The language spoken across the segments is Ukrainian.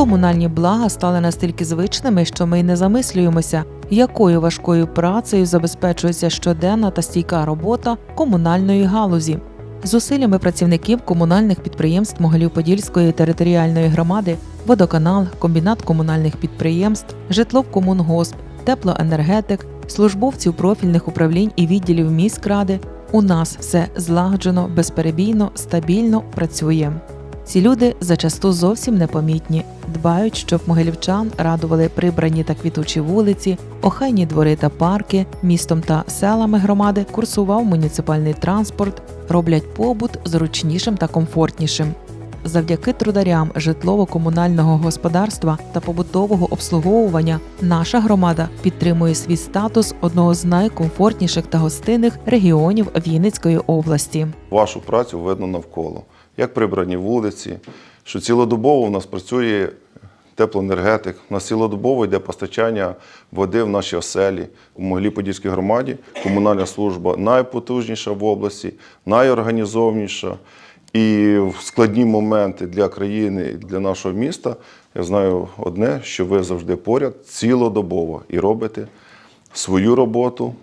Комунальні блага стали настільки звичними, що ми й не замислюємося, якою важкою працею забезпечується щоденна та стійка робота комунальної галузі. Зусиллями працівників комунальних підприємств Могилів-Подільської територіальної громади, водоканал, комбінат комунальних підприємств, житловкомунгосп, теплоенергетик, службовців профільних управлінь і відділів міськради у нас все злагоджено, безперебійно, стабільно працює. Ці люди зачасту зовсім непомітні, дбають, щоб могилівчан радували прибрані та квітучі вулиці, охайні двори та парки, містом та селами громади курсував муніципальний транспорт, роблять побут зручнішим та комфортнішим. Завдяки трударям житлово-комунального господарства та побутового обслуговування наша громада підтримує свій статус одного з найкомфортніших та гостинних регіонів Вінницької області. Вашу працю видно навколо. Як прибрані вулиці, що цілодобово в нас працює теплоенергетик, у нас цілодобово йде постачання води в наші оселі. У Могилі-Подільській громаді комунальна служба найпотужніша в області, найорганізованіша. І в складні моменти для країни для нашого міста я знаю одне, що ви завжди поряд цілодобово і робите свою роботу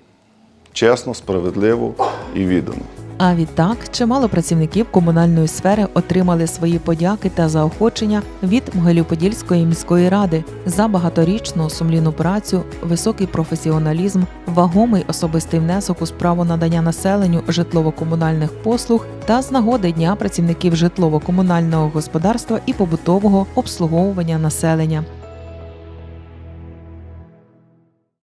чесно, справедливо і віддано. А відтак чимало працівників комунальної сфери отримали свої подяки та заохочення від Могилів-Подільської міської ради за багаторічну сумлінну працю, високий професіоналізм, вагомий особистий внесок у справу надання населенню житлово-комунальних послуг та з нагоди дня працівників житлово-комунального господарства і побутового обслуговування населення.